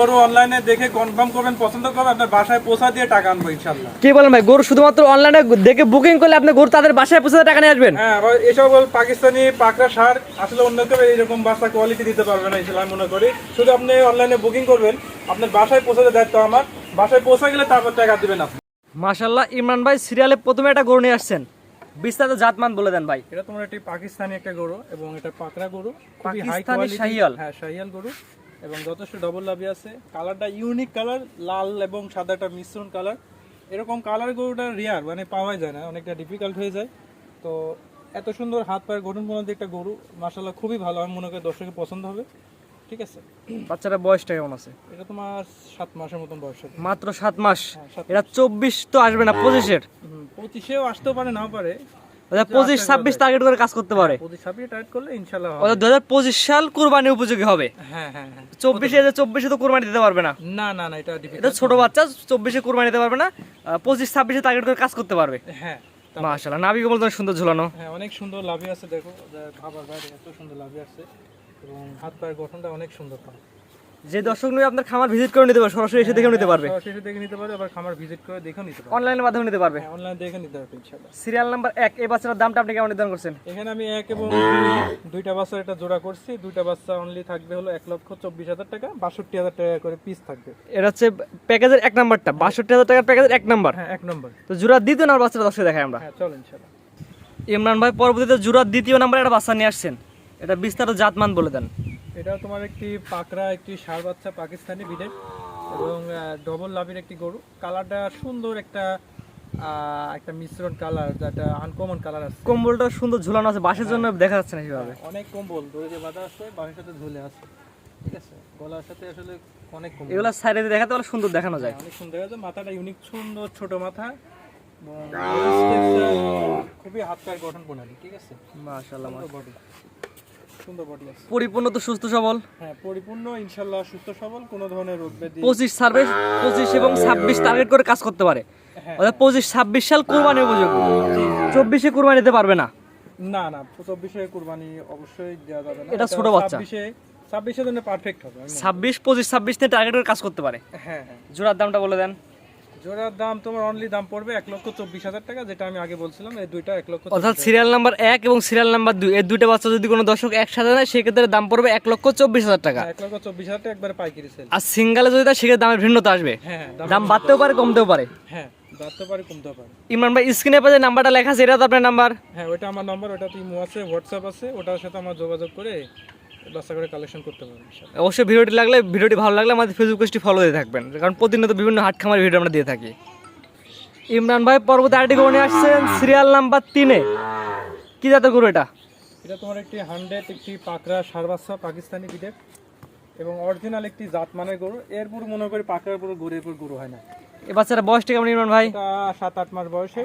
গরু অনলাইনে দেখে কনফার্ম করবেন পছন্দ করবেন আপনার বাসায় পৌঁছা দিয়ে টাকা আনব ইনশাল্লাহ কি বলেন ভাই গরু শুধুমাত্র অনলাইনে দেখে বুকিং করলে আপনি গরু তাদের বাসায় পৌঁছে টাকা নিয়ে আসবেন? হ্যাঁ এসব পাকিস্তানি পাকড়া সার আসলে অন্য কেউ এইরকম বাচ্চা কোয়ালিটি দিতে পারবে না ইনশাল্লাহ আমি মনে করি। শুধু আপনি অনলাইনে বুকিং করবেন আপনার বাসায় পৌঁছাতে দায়িত্ব আমার। বাসায় পৌঁছা গেলে তারপর টাকা দিবেন আপনি। ইমরান ভাই সিরিয়ালে প্রথমে একটা গরু নিয়ে আসছেন। বিস্তারিত জাতমান বলে দেন ভাই। এটা তোমার একটি পাকিস্তানি একটা গরু এবং এটা পাকড়া গরু পাকিস্তানি শাহিওয়াল? হ্যাঁ শাহিয়াল গরু। এবং যথেষ্ট ডবল লাভি আছে। কালারটা ইউনিক কালার লাল এবং সাদা একটা মিশ্রণ কালার এরকম কালার গরুটা রিয়ার মানে পাওয়া যায় না অনেকটা ডিফিকাল্ট হয়ে যায়। তো এত সুন্দর হাত পায়ের গঠন প্রণালী একটা গরু মাসাল্লাহ খুবই ভালো আমি মনে করি দর্শকের পছন্দ হবে। ঠিক আছে? বাচ্চাটা বয়সটা কেমন আছে? এটা তোমার সাত মাসের মতন বয়স মাত্র সাত মাস? হ্যাঁ, এটা চব্বিশ তো আসবে না পঁচিশের? পঁচিশেও আসতেও পারে নাও পারে। পঁচিশ ছাব্বিশ টার্গেট করে কাজ করতে পারে। ওদের দু হাজার পঁচিশ সাল কোরবানি উপযোগী হবে। হ্যাঁ হ্যাঁ হ্যাঁ। চব্বিশে চব্বিশে তো কোরবানি দিতে পারবে না। না না না এটা এটা ছোট বাচ্চা চব্বিশে কোরবানি দিতে পারবে না। পঁচিশ ছাব্বিশে টার্গেট করে কাজ করতে পারবে। হ্যাঁ মাশাল্লাহ নাবিকে বলতে সুন্দর ঝুলানো। হ্যাঁ অনেক সুন্দর লাভি আছে দেখো। যা খাবার বাইরে এত সুন্দর লাভি আছে। এবং হাত পায়ের গঠনটা অনেক সুন্দর যে দর্শক নিয়ে আপনার খামার ভিজিট করে নিতে পারবে সরাসরি এসে দেখেও নিতে পারবে। সরাসরি দেখে নিতে পারে আবার খামার ভিজিট করে দেখেও নিতে পারে অনলাইনের মাধ্যমে নিতে পারবে। হ্যাঁ অনলাইন দেখে নিতে পারবে ইনশাল্লাহ সিরিয়াল নাম্বার এক এই বাচ্চাটার দামটা আপনি কেমন নির্ধারণ করছেন? এখানে আমি এক এবং দুই দুইটা বাচ্চার একটা জোড়া করছি। দুইটা বাচ্চা অনলি থাকবে হলো এক লক্ষ চব্বিশ হাজার টাকা বাষট্টি হাজার টাকা করে পিস থাকবে। এটা হচ্ছে প্যাকেজের এক নাম্বারটা বাষট্টি হাজার টাকার প্যাকেজের এক নাম্বার হ্যাঁ এক নম্বর তো জুরা দ্বিতীয় নাম্বার বাচ্চাটা দর্শক দেখাই আমরা। হ্যাঁ চলো ইনশাল্লাহ ইমরান ভাই পরবর্তীতে জুরার দ্বিতীয় নাম্বার একটা বাচ্চা নিয়ে আসছেন। এটা বিস্তারিত জাতমান বলে দেন। এটা তোমার একটি পাকড়া একটি ষাঁড় বাচ্চা পাকিস্তানি বিডের এবং ডবল লাভের একটি গরু। কালারটা সুন্দর একটা একটা মিশ্রণ কালার যেটা আনকমন কালার আছে। কম্বলটা সুন্দর ঝুলানো আছে বাসের জন্য দেখা যাচ্ছে না সেভাবে অনেক কম্বল দড়ি দিয়ে বাঁধা আছে বাড়ির সাথে ঝুলে আছে ঠিক আছে? গলার সাথে আসলে অনেক কম্বল। এগুলো সাইডে দেখাতে পারলে সুন্দর দেখানো যায়। অনেক সুন্দর আছে মাথাটা ইউনিক সুন্দর ছোট মাথা খুবই হাত পায়ের গঠন প্রণালী ঠিক আছে? মাশাআল্লাহ বডি সুন্দর বডি আছে। পরিপূর্ণ তো সুস্থ সবল? হ্যাঁ পরিপূর্ণ সুস্থ সবল কোনো ধরনের রোগ ব্যাধি পঁচিশ সার্ভিস পঁচিশ এবং ছাব্বিশ টার্গেট করে কাজ করতে পারে। হ্যাঁ। অর্থাৎ পঁচিশ ছাব্বিশ সাল কোরবানি উপযোগী। চব্বিশে কোরবানি দিতে পারবে না। না না চব্বিশে কুরবানি অবশ্যই দেওয়া যাবে না। এটা ছোট বাচ্চা। ছাব্বিশে ছাব্বিশের জন্য পারফেক্ট হবে আমি মনে ছাব্বিশ পঁচিশ ছাব্বিশ নিয়ে টার্গেট করে কাজ করতে পারে। হ্যাঁ হ্যাঁ। জোড়ার দামটা বলে দেন। জোড়ার দাম তোমার অনলি দাম পড়বে এক লক্ষ চব্বিশ হাজার টাকা যেটা আমি আগে বলছিলাম এই দুইটা এক লক্ষ অর্থাৎ সিরিয়াল নাম্বার এক এবং সিরিয়াল নাম্বার দুই। এই দুইটা বাচ্চা যদি কোনো দর্শক একসাথে নেয় সেক্ষেত্রে দাম পড়বে এক লক্ষ চব্বিশ হাজার টাকা। এক লক্ষ চব্বিশ হাজার টাকা একবারে পাইকারি সেল আর সিঙ্গালে যদি দেয় সেক্ষেত্রে দামের ভিন্নতা আসবে। হ্যাঁ দাম দাম বাড়তেও পারে কমতেও পারে। হ্যাঁ বাড়তে পারে কমতে পারে। ইমরান ভাই স্ক্রিনে পে যে নাম্বারটা লেখা আছে এটা তো আপনার নাম্বার। হ্যাঁ ওইটা আমার নাম্বার ওটা ইমো আছে হোয়াটসঅ্যাপ আছে ওটার সাথে আমার যোগাযোগ করে বাচ্চা করে কালেকশন করতে পারবেন অবশ্যই ভিডিওটি লাগলে ভিডিওটি ভালো লাগলে আমাদের ফেসবুক পেজটি ফলো দিয়ে থাকবেন। কারণ প্রতিনিয়ত বিভিন্ন হাট খামার ভিডিও আমরা দিয়ে থাকি। ইমরান ভাই পরবর্তী আরেকটি গরু নিয়ে আসছেন। সিরিয়াল নাম্বার তিনে। কি জাতের গরু এটা? এটা তোমার একটি হান্ড্রেড একটি পাকড়া সার বাচ্চা পাকিস্তানি বিডের এবং অরিজিনাল একটি জাতমানের গরু। এরপর মনে করি পাকড়ার পুরো গরু এরপর গরু হয় না। এই বাচ্চাটা বয়সটা কেমন ইমরান ভাই? সাত আট মাস বয়সে।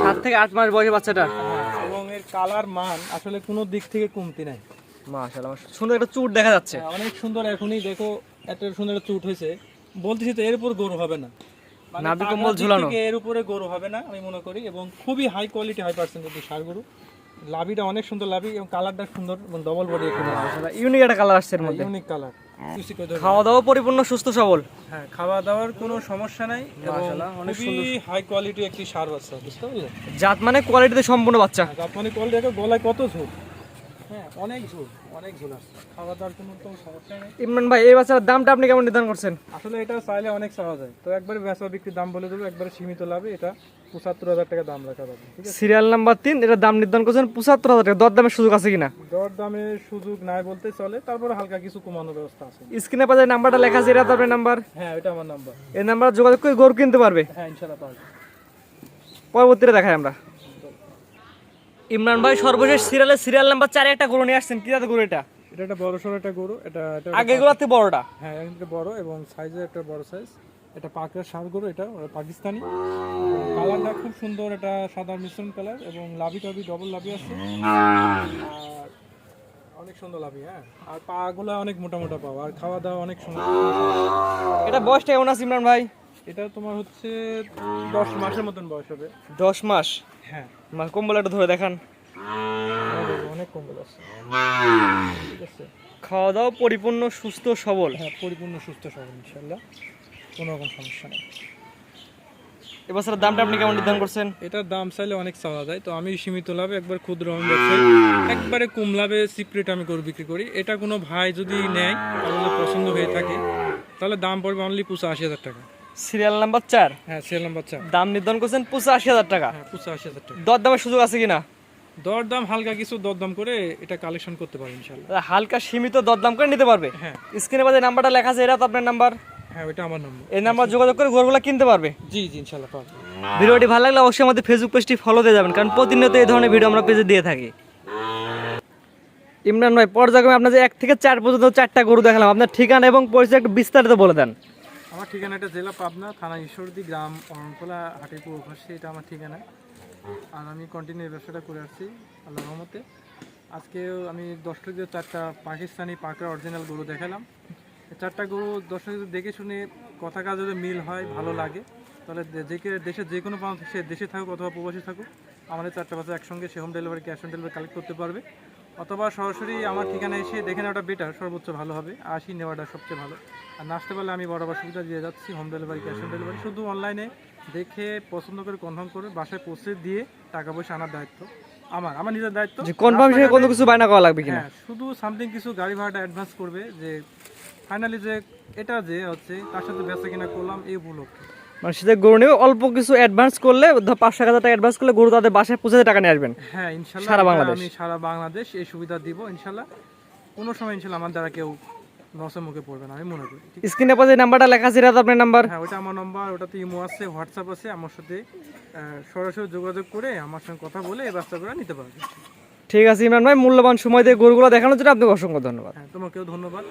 সাত থেকে আট মাস বয়সে বাচ্চাটা? হ্যাঁ, এবং এর কালার মান আসলে কোনো দিক থেকে কমতি নাই। মাশাআল্লাহ সুন্দর একটা চুট দেখা যাচ্ছে। হ্যাঁ, অনেক সুন্দর এখনই দেখো এত সুন্দর একটা চুট হয়েছে। বলতেছি তো এর উপর গরু হবে না। মানে নাভি কম্বল ঝুলানো। এর উপরে গরু হবে না আমি মনে করি এবং খুবই হাই কোয়ালিটি হাই পার্সেন্টেজ সার গরু। লাভিটা অনেক সুন্দর লাভি এবং কালারটা সুন্দর এবং ডবল বডি একটু ইউনিক একটা কালার আসছে এর মধ্যে। ইউনিক কালার খাওয়া দাওয়া পরিপূর্ণ সুস্থ সবল। হ্যাঁ খাওয়া দাওয়ার কোনো সমস্যা নাই খুবই হাই কোয়ালিটি একটি সার বাচ্চা বুঝতে পারলে? জাত মানে কোয়ালিটিতে সম্পূর্ণ বাচ্চা। জাপানি কোয়ালিটি দেখো গলায় কত ঝোল হ্যাঁ অনেক ঝোল অনেক ঝোল আছে। খাওয়া দাওয়ার কোনো তো সমস্যা নেই। ইমরান ভাই এই বাচ্চার দামটা আপনি কেমন নির্ধারণ করছেন? আসলে এটা চাইলে অনেক যায়। তো একবারে বেচা বিক্রির দাম বলে দেবো একবারে সীমিত লাভে এটা পঁচাত্তর হাজার টাকা দাম রাখা যাবে সিরিয়াল নাম্বার তিন এটা দাম নির্ধারণ করছেন পঁচাত্তর হাজার টাকা। সুযোগ আছে কিনা? সুযোগ নাই বলতে চলে তারপরে হালকা কিছু কমানোর ব্যবস্থা আছে। স্ক্রিনে পাশে নাম্বারটা লেখা আছে এটা তো আপনার নাম্বার? হ্যাঁ এটা আমার নাম্বার। এই নাম্বার যোগাযোগ করে গরু কিনতে পারবে। হ্যাঁ পারবে পরবর্তীতে দেখাই আমরা। ইমরান ভাই সর্বশেষ সিরিয়ালের সিরিয়াল নাম্বার চারে একটা গরু নিয়ে আসছেন। কি জাতের গরু এটা? এটা একটা বড় সড়ো একটা গরু এটা এটা আগে গুলাতে বড়টা? হ্যাঁ এটা বড় এবং সাইজে একটা বড় সাইজ এটা পাকড়ার সার গরু এটা পাকিস্তানি। কালারটা খুব সুন্দর এটা সাদা মিশ্রণ কালার এবং লাভি টাভি ডবল লাভি আছে। অনেক সুন্দর লাভি হ্যাঁ। আর পা গুলা অনেক মোটা মোটা পাও আর খাওয়া দাওয়া অনেক সুন্দর। এটা বয়সটা কেমন আছে ইমরান ভাই? এটা তোমার হচ্ছে দশ মাসের মতন বয়স হবে। দশ মাস? হ্যাঁ। মা কম্বল একটা ধরে দেখান। অনেক কম্বল আছে। ঠিক আছে। খাওয়া দাওয়া পরিপূর্ণ সুস্থ সবল? হ্যাঁ পরিপূর্ণ সুস্থ সবল ইনশাল্লাহ কোনো রকম সমস্যা নেই। এবছরের দামটা আপনি কেমন নির্ধারণ করছেন? এটার দাম চাইলে অনেক চাওয়া যায়। তো আমি সীমিত লাভে একবার ক্ষুদ্র আমি ব্যবসায়ী একবারে কম লাভে সিপ্রেট আমি গরু বিক্রি করি। এটা কোনো ভাই যদি নেয় তাহলে পছন্দ হয়ে থাকে। তাহলে দাম পড়বে অনলি পুষা আশি হাজার টাকা। সিরিয়াল নাম্বার চার। হ্যাঁ সেল নাম্বার চার। দাম নির্ধারণ করছেন পঁচাশি হাজার টাকা। হ্যাঁ পুষা আশি হাজার টাকা। দর দামের সুযোগ আছে কিনা? দর দাম হালকা কিছু দর দাম করে এটা কালেকশন করতে পারব ইনশাল্লাহ হালকা সীমিত দরদাম করে নিতে পারবে? হ্যাঁ। স্ক্রিনে বাজে নাম্বারটা লেখা আছে এটা তো আপনার নাম্বার? হ্যাঁ ওইটা আমার নম্বর। এই নাম্বার যোগাযোগ করে গরুগুলো কিনতে পারবে? জি জি ইনশাল্লাহ পাবো ভিডিওটি ভালো লাগলে অবশ্যই আমাদের ফেসবুক পেজটি ফলো দিয়ে যাবেন কারণ প্রতিনিয়ত এই ধরনের ভিডিও আমরা পেজে দিয়ে থাকি। ইমরান ভাই পর্যায়ক্রমে আপনার যে এক থেকে চার পর্যন্ত চারটা গরু দেখালাম। আপনার ঠিকানা এবং পরিচয় একটু বিস্তারিত বলে দেন। আমার ঠিকানাটা জেলা পাবনা, থানা ঈশ্বরদী, গ্রাম অরণকোলা হাটিপুর পাশে, এটা আমার ঠিকানা। আর আমি কন্টিনিউ ব্যবসাটা করে আসছি আল্লাহ রহমতে। আজকেও আমি দর্শকদের চারটা পাকিস্তানি পাকড়া অরিজিনাল গরু দেখালাম। চারটা গরু দর্শকদের দেখে শুনে কথা কাজ যদি মিল হয়, ভালো লাগে। তাহলে যে দেশের যে কোনো প্রান্ত সে দেশে থাকুক অথবা প্রবাসী থাকুক, আমাদের চারটা বাচ্চা একসঙ্গে সে home delivery cash on delivery collect করতে পারবে। অথবা সরাসরি আমার ঠিকানায় এসে দেখে নেওয়াটা বেটার সর্বোচ্চ ভালো হবে আসি নেওয়াটা সবচেয়ে ভালো। আর নাচতে পারলে আমি বরাবর সুবিধা দিয়ে যাচ্ছি home delivery cash on delivery শুধু অনলাইনে দেখে পছন্দ করে কনফার্ম করে বাসায় পৌঁছে দিয়ে টাকা পয়সা আনার দায়িত্ব আমার আমার নিজের দায়িত্ব। যে কনফার্ম হিসেবে কোনো কিছু বায়না করা লাগবে কিনা? হ্যাঁ শুধু সামথিং কিছু গাড়ি ভাড়াটা অ্যাডভান্স করবে যে ফাইনালি যে এটা যে হচ্ছে তার সাথে বেচা কিনা করলাম এই উপলক্ষে। মানে সেটা গরু নেবে অল্প কিছু অ্যাডভান্স করলে টাকা অ্যাডভান্স করলে গরু তাদের বাসায় পৌঁছে টাকা নিয়ে আসবেন। হ্যাঁ ইনশাল্লাহ সারা বাংলাদেশ। আমি সারা বাংলাদেশ এই সুবিধা দিব ইনশাল্লাহ। কোনো সময় ইনশাল্লাহ আমার দ্বারা কেউ লসের মুখে পড়বে না আমি মনে করি স্ক্রিনে পাশে নাম্বারটা লেখা আছে এটা আপনার নাম্বার। হ্যাঁ ওটা আমার নম্বর ওটাতে ইমো আছে হোয়াটসঅ্যাপ আছে আমার সাথে সরাসরি যোগাযোগ করে আমার সঙ্গে কথা বলে এই নিতে পারবে। ঠিক আছে ইমরান ভাই মূল্যবান সময় দিয়ে গরুগুলো দেখানোর জন্য আপনাকে অসংখ্য ধন্যবাদ। হ্যাঁ তোমাকেও ধন্যবাদ।